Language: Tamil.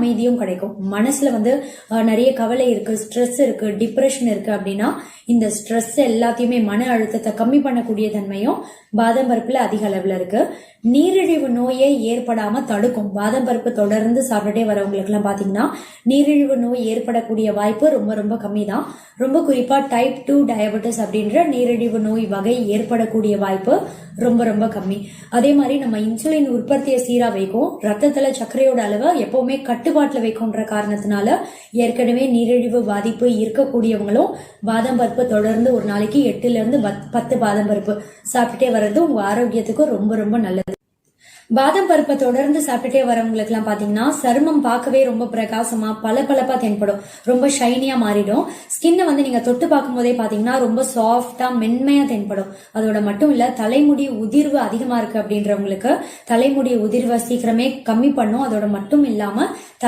அமைதியும் கிடைக்கும். மனசுல வந்து நிறைய கவலை இருக்கு ஸ்ட்ரெஸ் இருக்கு டிப்ரெஷன் இருக்கு அப்படின்னா இந்த ஸ்ட்ரெஸ் எல்லாத்தையுமே மன அழுத்தத்தை கம்மி பண்ணக்கூடிய தன்மையும் பாதம் பருப்புல அதிக அளவுல இருக்கு. நீரிழிவு நோயை ஏற்படாம தடுக்கும். பாதம் பருப்பு தொடர்ந்து சாப்பிட்டுட்டே வரவங்களுக்கு எல்லாம் பாத்தீங்கன்னா நீரிழிவு நோய் ஏற்படக்கூடிய வாய்ப்பு ரொம்ப ரொம்ப கம்மி தான் ரொம்ப குறிப்பா டைப் டூ டயபெட்டிஸ் அப்படின்ற நீரிழிவு நோய் வகை ஏற்படக்கூடிய வாய்ப்பு ரொம்ப ரொம்ப கம்மி. அதே மாதிரி நம்ம இன்சுலின் உற்பத்தியை சீரா வைக்கும். ரத்தத்துல சர்க்கரையோட அளவை எப்பவுமே கட்டுப்பாட்டில் வைக்கும்ன்ற காரணத்தினால ஏற்கனவே நீரிழிவு பாதிப்பு இருக்கக்கூடியவங்களும் பாதம் பருப்பு தொடர்ந்து ஒரு நாளைக்கு எட்டுல இருந்து பத்- பத்து பாதம் பருப்பு சாப்பிட்டுட்டே வர்றது உங்க ஆரோக்கியத்துக்கு ரொம்ப ரொம்ப நல்லது. பாதாம் பருப்பை தொடர்ந்து சாப்பிட்டுட்டே வரவங்களுக்கு எல்லாம் பாத்தீங்கன்னா சருமம் பார்க்கவே ரொம்ப பிரகாசமா பளபளப்பா தென்படும். ரொம்ப ஷைனியா மாறிடும். ஸ்கின்னை வந்து நீங்க தொட்டு பார்க்கும் போதே பாத்தீங்கன்னா ரொம்ப சாஃப்டா மென்மையா தென்படும். அதோட மட்டும் இல்ல தலைமுடி உதிர்வு அதிகமா இருக்கு அப்படின்றவங்களுக்கு தலைமுடி உதிர்வை சீக்கிரமே கம்மி பண்ணும். அதோட மட்டும் இல்லாம